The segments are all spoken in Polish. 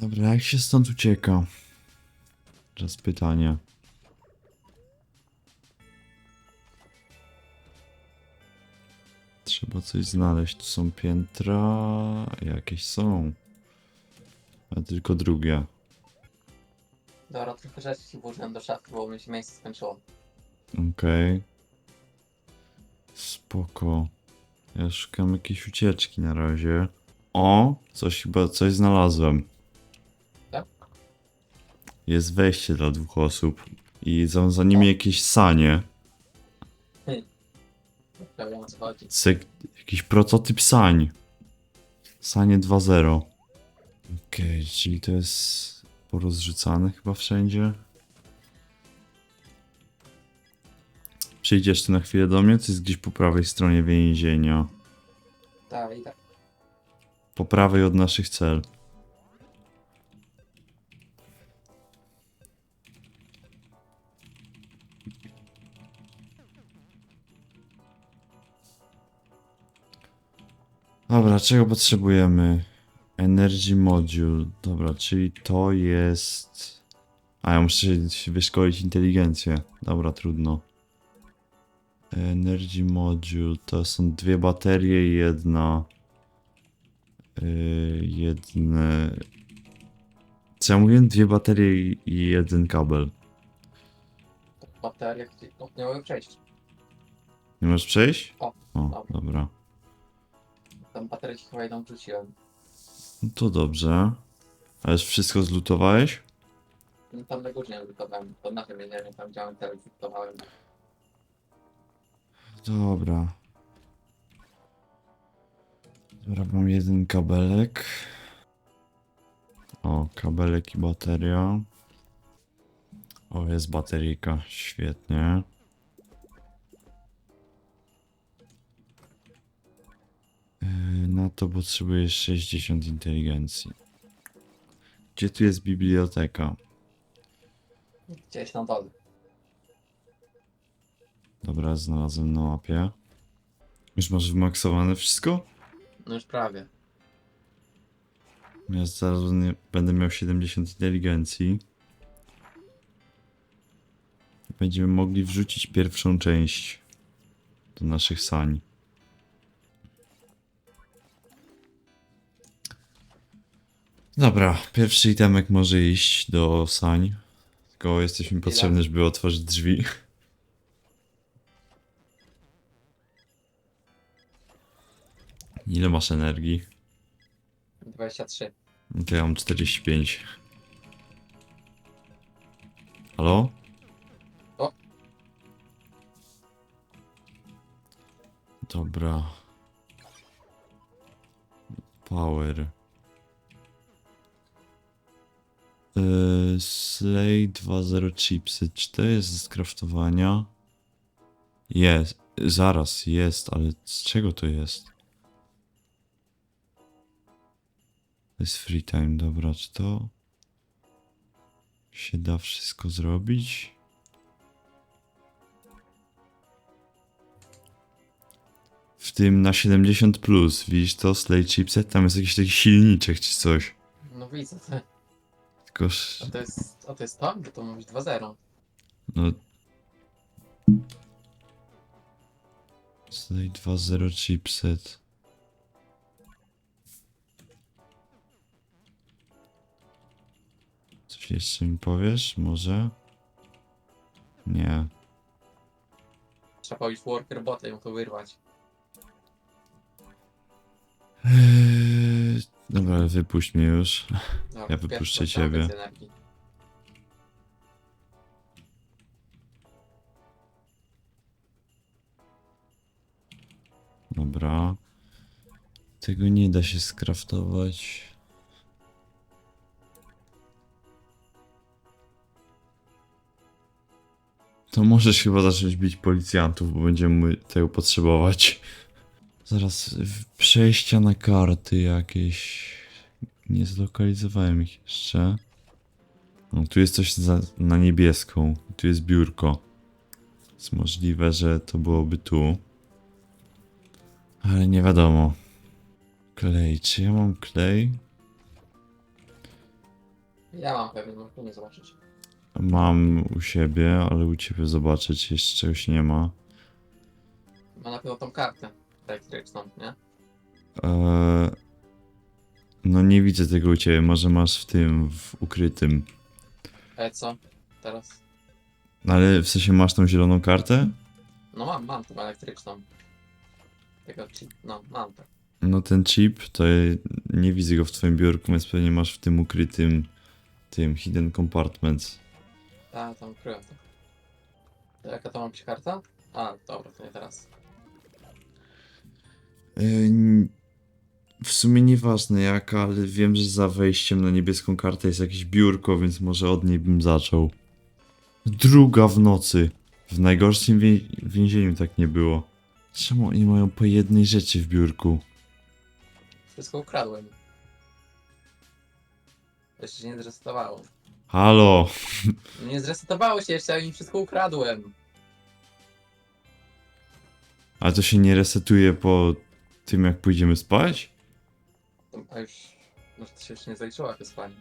Dobra, jak się stąd ucieka? Teraz pytanie. Trzeba coś znaleźć. Tu są piętra. Jakieś są. A tylko drugie. Dobra, trochę rzeczy ci włożyłem do szafki, bo mi się miejsce skończyło. Okej. Spoko. Ja szukam jakiejś ucieczki na razie. O, coś chyba, coś znalazłem. Tak? Jest wejście dla dwóch osób. I za, za nimi jakieś sanie. Ja wiem o co chodzi. Cyk, jakiś prototyp sań. Sanie 2.0. Okej, czyli to jest porozrzucane chyba wszędzie. Przyjdziesz tu na chwilę do mnie, to jest gdzieś po prawej stronie więzienia. Tak, i tak. Po prawej od naszych cel. Dobra, czego potrzebujemy? Energy Module. Dobra, czyli to jest... A, ja muszę się wyszkolić inteligencję. Dobra, trudno. Energy Module to są dwie baterie i jedna... Yy, jedne. Co ja mówiłem? Dwie baterie i- jeden kabel. Które no, nie mogę przejść. Nie możesz przejść? O, o dobra. dobra. Tam baterię jedną wrzuciłem. No to dobrze. A już wszystko zlutowałeś? No, tam na górze nie lutowałem. To na tym więzieniu, tam działałem teraz lutowałem. Dobra. Dobra, mam jeden kabelek. O, kabelek i bateria. O, jest bateryjka. Świetnie. Na to potrzebujesz 60 inteligencji. Gdzie tu jest biblioteka? Gdzieś na dole. Dobra, znalazłem na mapie. Już masz wymaksowane wszystko? No już prawie. Ja zaraz będę- będę miał 70 inteligencji. Będziemy mogli wrzucić pierwszą część do naszych sań. Dobra, pierwszy itemek może iść do sań. Tylko jesteś mi potrzebny, żeby otworzyć drzwi. Ile masz energii? 23. No To ja mam 45. Halo? O. Dobra. Power. Yy, Slay 2.0 chipsy. Czy to jest z kraftowania? Jest. Zaraz, jest, ale z czego to jest? To jest free time, dobra, czy to się da wszystko zrobić? W tym na 70 plus, widzisz to, Slay Chipset, tam jest jakiś taki silniczek czy coś. No widzę, ty. A to jest, a to jest to? Bo to być 2-0. no... Slay 2.0 chipset. Coś jeszcze mi powiesz? Może? Nie. Trzeba powiedzieć worker bota i mu to wyrwać. Dobra, wypuść mnie już. Dobra, Ja wypuszczę ciebie. energii. Dobra. Tego nie da się skraftować. To możesz chyba zacząć bić policjantów, bo będziemy tego potrzebować. Zaraz, przejścia na karty jakieś. Nie zlokalizowałem ich jeszcze. No, tu jest coś za, na niebieską. Tu jest biurko. Jest możliwe, że to byłoby tu. Ale nie wiadomo. Klej, czy ja mam klej? Ja mam pewnie, no nie zobaczyć. Mam u siebie, ale u ciebie zobaczę, czy jeszcze czegoś nie ma. Ma na pewno tą kartę elektryczną, nie? Eee, no nie widzę tego u ciebie, może masz w tym, w ukrytym. Ale co? Teraz? No ale w sensie masz tą zieloną kartę? No mam, mam tą elektryczną. Tego chip, no mam tak. No ten chip, to nie widzę go w twoim biurku, więc pewnie masz w tym ukrytym, tym hidden compartment. A, tam ukryłem to. To jaka to ma być karta? A, dobra, to nie teraz. Eee, w sumie nieważne jaka, ale wiem, że za wejściem na niebieską kartę jest jakieś biurko, więc może od niej bym zaczął. Druga w nocy. W najgorszym wie więzieniu tak nie było. Czemu oni mają po jednej rzeczy w biurku? Wszystko ukradłem. Jeszcze się nie zresetowało. Halo! No Nie zresetowało się jeszcze, ale im wszystko ukradłem. A to się nie resetuje po tym, jak pójdziemy spać? To- A już... To się jeszcze nie zaliczyło jako spanie.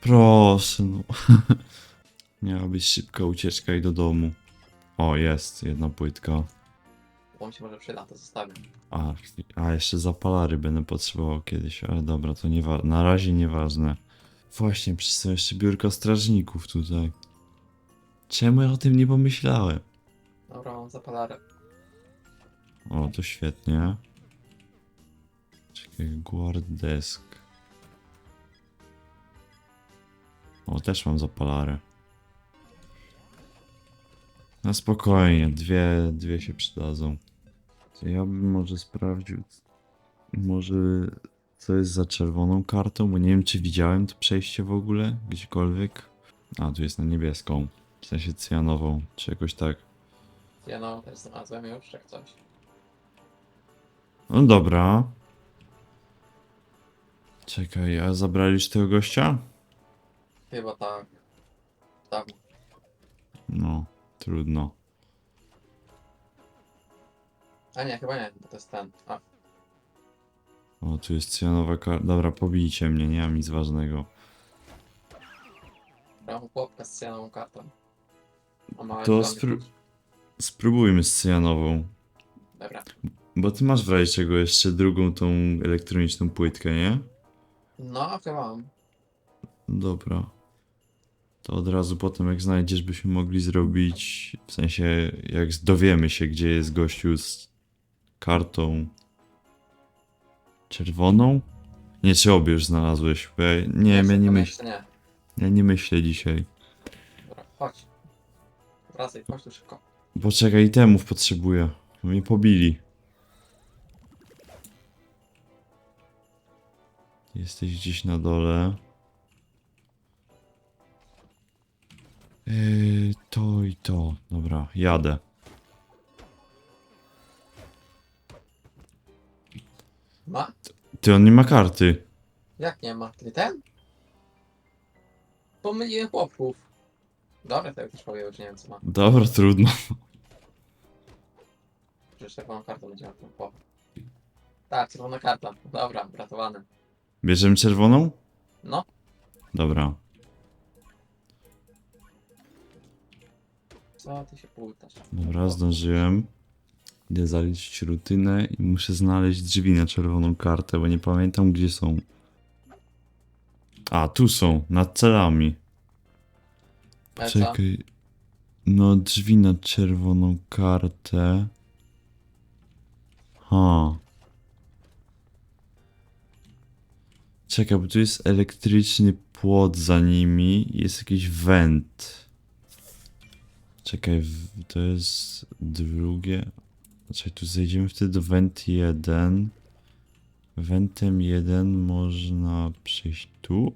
Proszę, no. Miała być szybka ucieczka i do domu. O, jest jedna płytka. Bo mi się może przyda, to zostawię. A, a jeszcze zapalary będę potrzebował kiedyś, ale dobra, to nie na razie nieważne. Właśnie, przecież są jeszcze biurka strażników tutaj. Czemu ja o tym nie pomyślałem? Dobra, mam zapalarę. O, to świetnie. Czekaj, guard desk. O, też mam zapalarę. Na spokojnie, dwie, dwie się przydadzą. Ja bym może sprawdził, może co jest za czerwoną kartą, bo nie wiem czy widziałem to przejście w ogóle, gdziekolwiek. A, tu jest na niebieską, w sensie cyjanową, czy jakoś tak. Ja no, też znalazłem już, jak coś. No dobra. Czekaj, a zabrali już tego gościa? Chyba tak. Dawno. No, trudno. A nie, chyba nie, bo to jest ten. A, O, tu jest cyjanowa karta. Dobra, pobijcie mnie, nie mam nic ważnego. mam chłopka z cyjanową kartą. Ma To spró-. Spróbujmy z cyjanową. Dobra. Bo ty masz w razie czego jeszcze drugą tą elektroniczną płytkę, nie? No, chyba mam. Dobra. To od razu potem jak znajdziesz byśmy mogli zrobić, w sensie jak dowiemy się gdzie jest gościu z kartą czerwoną? Nie, czy obie już znalazłeś? Bo ja, nie ja nie, Chyba myśl, jeszcze nie. ja nie myślę dzisiaj. Dobra, chodź. Wracaj, chodź tu szybko. Poczekaj, itemów potrzebuję. Mnie pobili. Jesteś gdzieś na dole. Yy, to i to. Dobra, jadę. Ma? Ty, on nie ma karty. Jak nie ma? Ty ten? Pomyliłem chłopków. Dobra, to ja też powiem, że nie wiem co ma. Dobra, trudno. Przecież czerwoną kartą będzie miał ten chłop. Tak, czerwona karta. Dobra, uratowany. Bierzemy czerwoną? No, Dobra. co ty się pultasz? Dobra, zdążyłem. Idę zaliczyć rutynę i muszę znaleźć drzwi na czerwoną kartę, bo nie pamiętam gdzie są. A, tu są, nad celami. Ale co? Poczekaj. No, drzwi na czerwoną kartę. Ha. Czekaj, bo tu jest elektryczny płot za nimi jest jakiś went. Czekaj, to jest drugie. Czekaj, tu zejdziemy wtedy do went 1. Wentem 1 można przejść tu.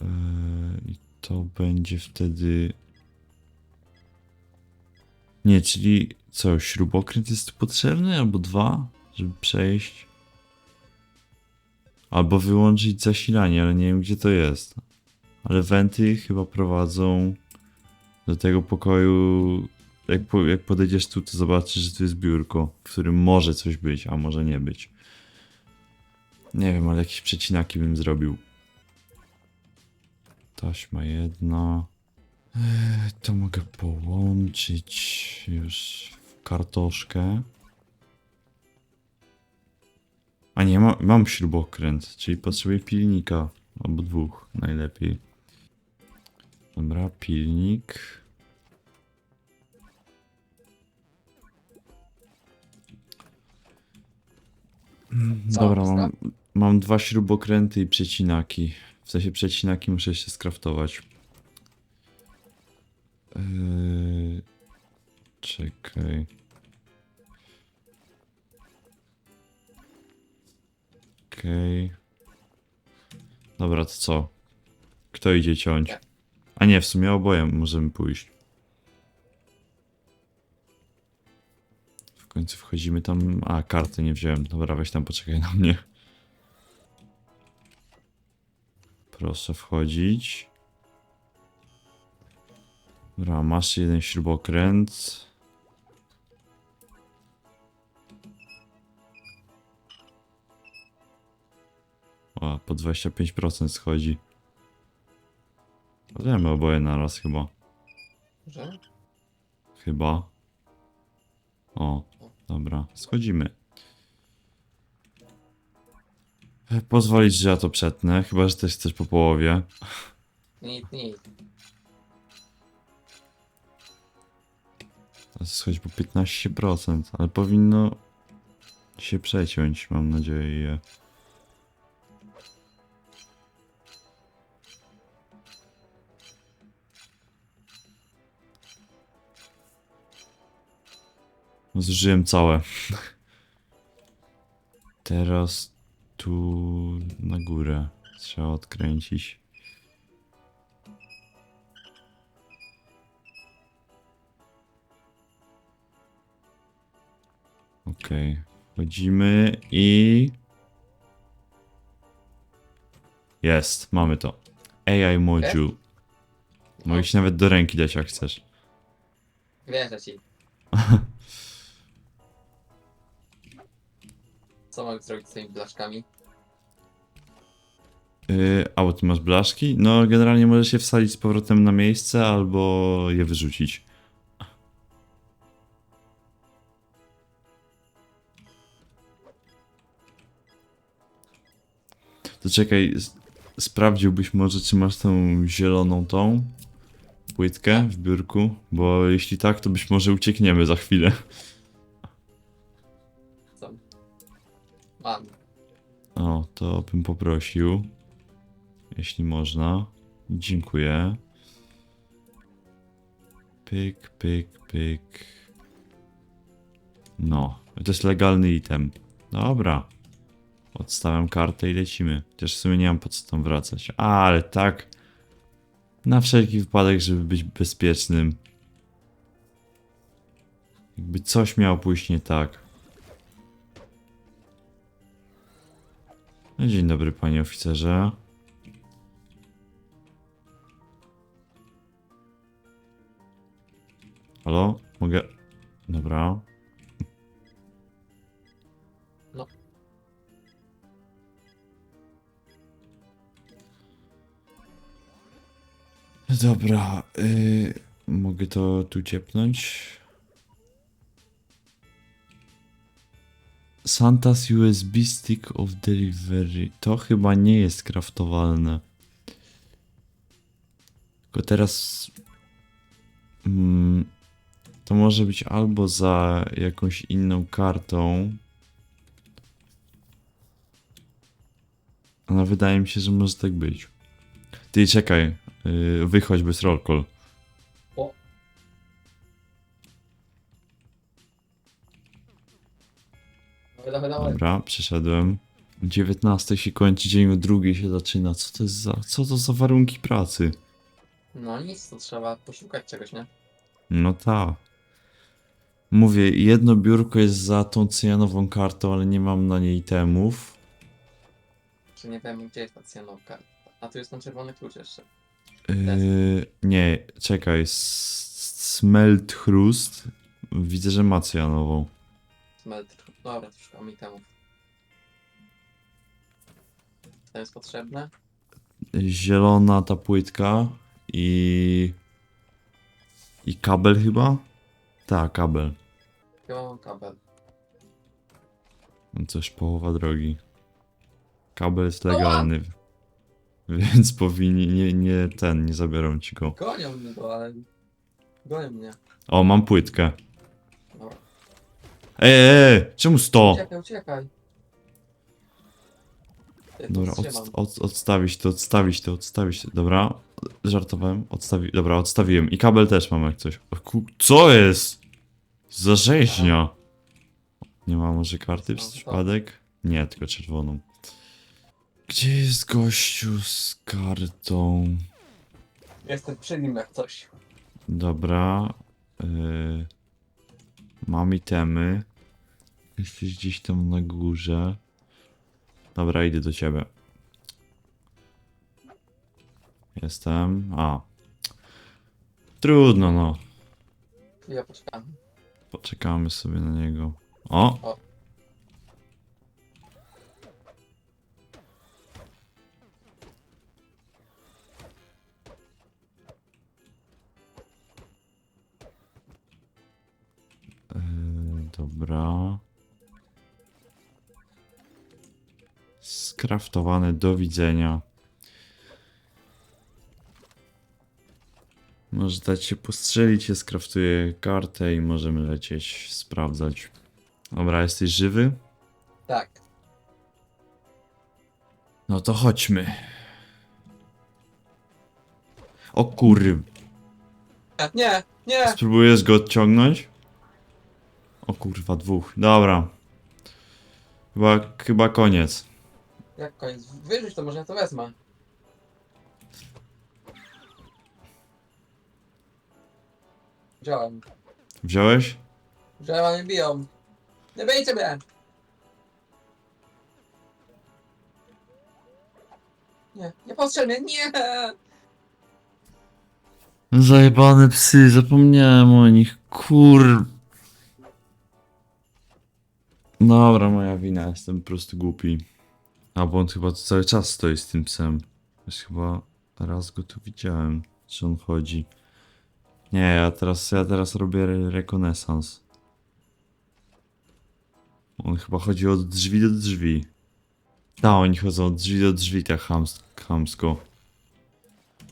Eee, I to będzie wtedy. Nie, czyli co, śrubokręt jest tu potrzebny? Albo dwa, żeby przejść? Albo wyłączyć zasilanie, ale nie wiem gdzie to jest. Ale wenty chyba prowadzą do tego pokoju jak, po, jak podejdziesz tu, to zobaczysz, że tu jest biurko, w którym może coś być, a może nie być. Nie wiem, ale jakieś przecinaki bym zrobił. Taśma jedna. Eee, to mogę połączyć już w kartoszkę. A nie, ma, mam śrubokręt, czyli potrzebuję pilnika. Albo dwóch, najlepiej. Dobra, pilnik. Co, Dobra, mam, mam dwa śrubokręty i przecinaki. W sensie przecinaki muszę jeszcze skraftować. Yy... Czekaj. Okej. Dobra, to co? Kto idzie ciąć? A nie, w sumie oboje możemy pójść. W końcu wchodzimy tam. A, karty nie wziąłem. Dobra, weź tam poczekaj na mnie. Proszę wchodzić. Dobra, masz jeden śrubokręt. Po 25% schodzi. Podajemy oboje naraz chyba. Że? Chyba. O, dobra, schodzimy. Pozwolić, że ja to przetnę, chyba, że też chcesz po połowie. Nic, nic. Teraz schodzi po 15%, ale powinno się przeciąć, mam nadzieję. Zużyłem całe. Teraz tu na górę trzeba odkręcić. Okej, wchodzimy i... Jest, mamy to. AI module. Mogę ci nawet do ręki dać jak chcesz. Wierzę ci. Co mogę zrobić z tymi blaszkami? Yy, a bo ty masz blaszki? No, generalnie możesz je wsadzić z powrotem na miejsce albo je wyrzucić. To czekaj, sprawdziłbyś może, czy masz tą zieloną tą płytkę w biurku, bo jeśli tak, to być może uciekniemy za chwilę. O, to bym poprosił. Jeśli można. Dziękuję. Pyk, pyk, pyk. No, to jest legalny item. Dobra. Odstawiam kartę i lecimy. Chociaż w sumie nie mam po co tam wracać. A, ale tak. Na wszelki wypadek, żeby być bezpiecznym. Jakby coś miało pójść nie tak. Dzień dobry, panie oficerze. Halo? Mogę. Dobra. No. Dobra. y, mogę to tu ciepnąć? Santa's USB Stick of Delivery. To chyba nie jest kraftowalne. Tylko teraz. Mm, to może być albo za jakąś inną kartą. Ale wydaje mi się, że może tak być. Ty czekaj. Yy, wychodź bez roll call. Dawaj, dawaj, dawaj. Dobra, przeszedłem. 19 się kończy, dzień o drugiej się zaczyna. Co to jest za, co to za warunki pracy? No nic, to trzeba poszukać czegoś, nie? No ta. Mówię, jedno biurko jest za tą cyjanową kartą, ale nie mam na niej temów. Czy nie wiem, gdzie jest ta cyjanowka. A tu jest ten czerwony klucz jeszcze. Yy, nie, czekaj. Z, Smelt. Widzę, że ma cyjanową. Smelter. Dobra, to szukam itemów. To jest potrzebne? Zielona ta płytka i... I kabel chyba? Tak, kabel. Chyba mam kabel. No Coś połowa drogi. Kabel jest legalny. Więc powinni, nie, nie ten, nie zabiorą ci go. Gonią mnie go, ale... Gonią mnie. O, mam płytkę. Dobra. Ej, czemu 100? Uciekaj, uciekaj. Ja to Dobra, od, wstrzymam. od, odstawić to, odstawić to, odstawić to. Dobra, żartowałem, odstawi... Dobra, odstawiłem. I kabel też mam jak coś. O, ku... Co jest? Za rzeźnia. Nie ma może karty przez przypadek? Nie, tylko czerwoną. Gdzie jest gościu z kartą? Jestem przy nim jak coś. Dobra. Yy, mam itemy. Jesteś gdzieś tam na górze. Dobra, idę do ciebie. Jestem. A. Trudno, no. Ja poczekam. Poczekamy sobie na niego. O! O. Yy, dobra. Skraftowane, do widzenia. Może dać się postrzelić, ja skraftuję kartę i możemy lecieć, sprawdzać. Dobra, jesteś żywy? Tak. No to chodźmy. O kur... Nie, nie! Spróbujesz go odciągnąć? O kurwa, dwóch. Dobra. Chyba, chyba koniec. Jak koniec? Wyrzuć to, może ja to wezmę. Wziąłem. Wziąłeś? Wziąłem, a mnie biją. Nie bijcie mnie! Nie, nie postrzel mnie, nie! Zajebane psy, zapomniałem o nich. Kur... Dobra, moja wina, jestem po prostu głupi. A bo on chyba cały czas stoi z tym psem. Już chyba raz go tu widziałem, czy on chodzi. Nie, ja teraz, ja teraz robię re rekonesans. On chyba chodzi od drzwi do drzwi. Tak, oni chodzą od drzwi do drzwi, tak chams chamsko.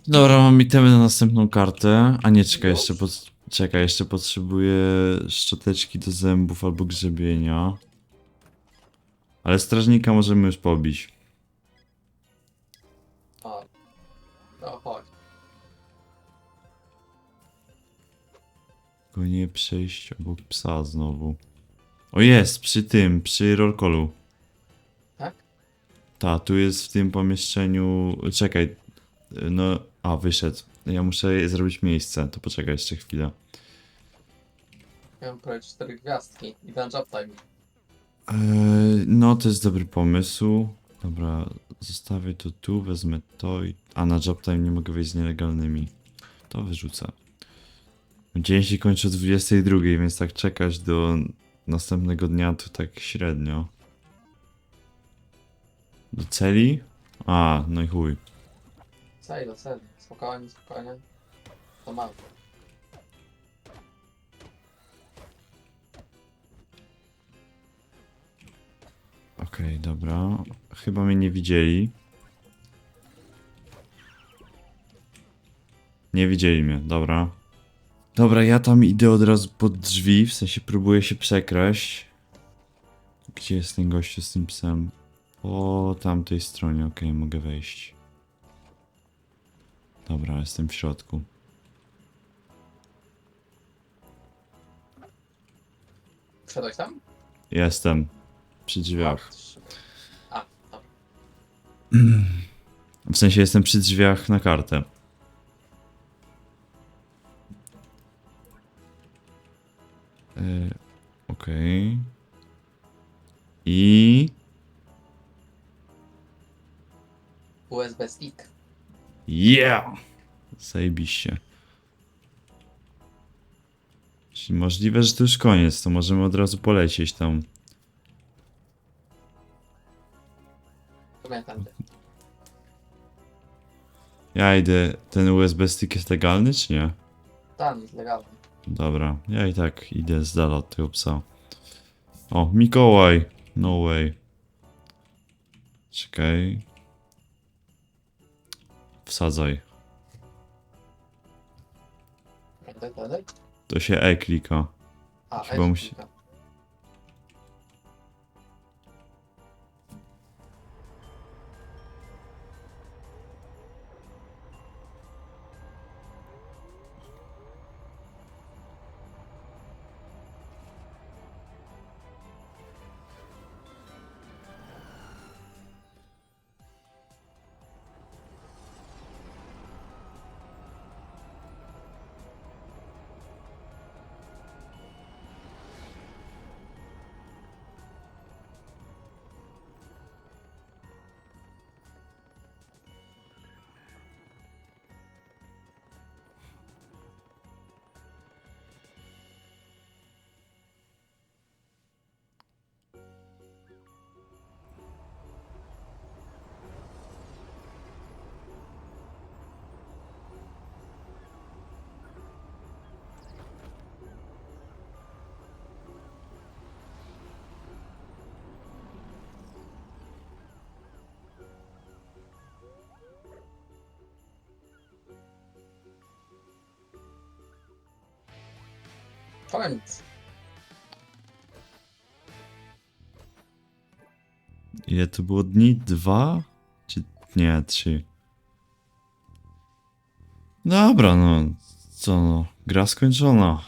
Dobra, mam itemy na następną kartę. A nie, czekaj, jeszcze, pod... czekaj, jeszcze potrzebuję szczoteczki do zębów albo grzebienia. Ale strażnika możemy już pobić. O. No chodź. Tylko nie przejść obok psa znowu. O jest, przy tym, przy rollcallu. Tak? Ta, tu jest w tym pomieszczeniu. Czekaj. No, a wyszedł. Ja muszę zrobić miejsce. To poczekaj jeszcze chwilę. Miałem prawie cztery gwiazdki i job time. Eee, no, to jest dobry pomysł. Dobra, zostawię to tu, wezmę to i... A na job time nie mogę wejść z nielegalnymi. To wyrzucę. Dzień się kończy o 22, więc tak czekać do następnego dnia to tak średnio. Do celi? A, no i chuj. Cel do celu. Spokojnie, spokojnie. To mam. Okej, dobra. Chyba mnie nie widzieli. Nie widzieli mnie, dobra. Dobra, ja tam idę od razu pod drzwi, w sensie próbuję się przekraść. Gdzie jest ten gościu z tym psem? Po tamtej stronie, okej, mogę wejść. Dobra, jestem w środku. Wszedłeś tam? Jestem. Przy drzwiach. A, dobra. W sensie jestem przy drzwiach na kartę. Yy, Okej. I... USB stick. Yeah! Zajebiście. Czyli możliwe, że to już koniec, to możemy od razu polecieć tam. Ja idę, ten USB stick jest legalny czy nie? Tam jest legalny. Dobra, ja i tak idę z dala od tego psa. O, Mikołaj! No way. Czekaj. Wsadzaj. To się E klika. A, Chyba Edge musi- klika. Koniec. Ile to było dni? Dwa? Czy nie, trzy? Dobra, no. Co no? Gra skończona.